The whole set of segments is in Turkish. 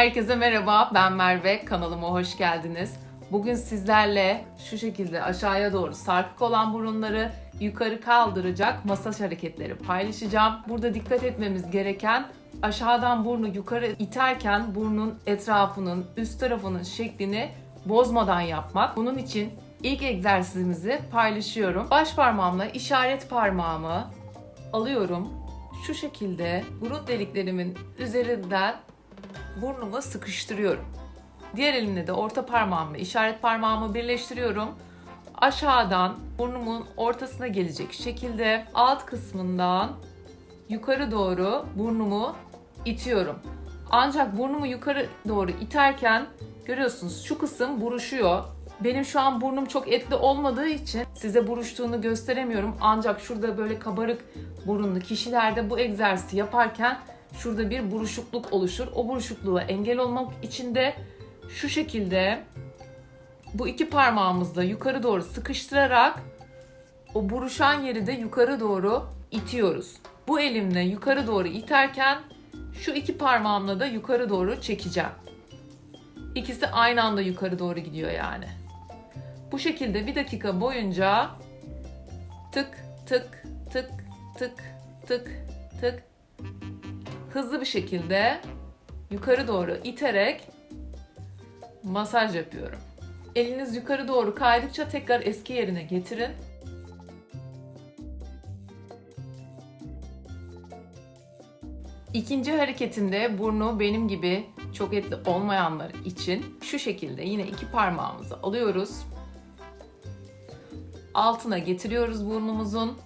Herkese merhaba, ben Merve. Kanalıma hoş geldiniz. Bugün sizlerle şu şekilde aşağıya doğru sarkık olan burunları yukarı kaldıracak masaj hareketleri paylaşacağım. Burada dikkat etmemiz gereken aşağıdan burnu yukarı iterken burnun etrafının, üst tarafının şeklini bozmadan yapmak. Bunun için ilk egzersizimizi paylaşıyorum. Baş parmağımla işaret parmağımı alıyorum. Şu şekilde burun deliklerimin üzerinden burnumu sıkıştırıyorum. Diğer elimle de orta parmağımla işaret parmağımı birleştiriyorum. Aşağıdan burnumun ortasına gelecek şekilde alt kısmından yukarı doğru burnumu itiyorum. Ancak burnumu yukarı doğru iterken görüyorsunuz şu kısım buruşuyor. Benim şu an burnum çok etli olmadığı için size buruştuğunu gösteremiyorum. Ancak şurada böyle kabarık burunlu kişilerde bu egzersizi yaparken şurada bir buruşukluk oluşur. O buruşukluğa engel olmak için de şu şekilde bu iki parmağımızla yukarı doğru sıkıştırarak o buruşan yeri de yukarı doğru itiyoruz. Bu elimle yukarı doğru iterken şu iki parmağımla da yukarı doğru çekeceğim. İkisi aynı anda yukarı doğru gidiyor yani. Bu şekilde bir dakika boyunca tık tık tık tık tık tık hızlı bir şekilde yukarı doğru iterek masaj yapıyorum. Eliniz yukarı doğru kaydıkça tekrar eski yerine getirin. İkinci hareketimde burnu benim gibi çok etli olmayanlar için şu şekilde yine iki parmağımızı alıyoruz. Altına getiriyoruz burnumuzun.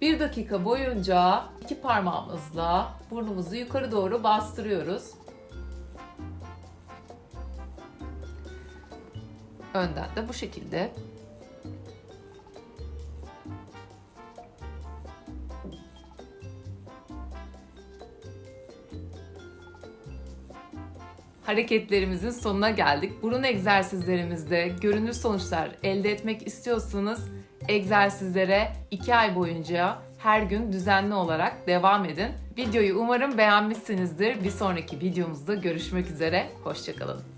Bir dakika boyunca iki parmağımızla burnumuzu yukarı doğru bastırıyoruz. Önden de bu şekilde hareketlerimizin sonuna geldik. Burun egzersizlerimizde görünür sonuçlar elde etmek istiyorsanız egzersizlere 2 ay boyunca her gün düzenli olarak devam edin. Videoyu umarım beğenmişsinizdir. Bir sonraki videomuzda görüşmek üzere. Hoşçakalın.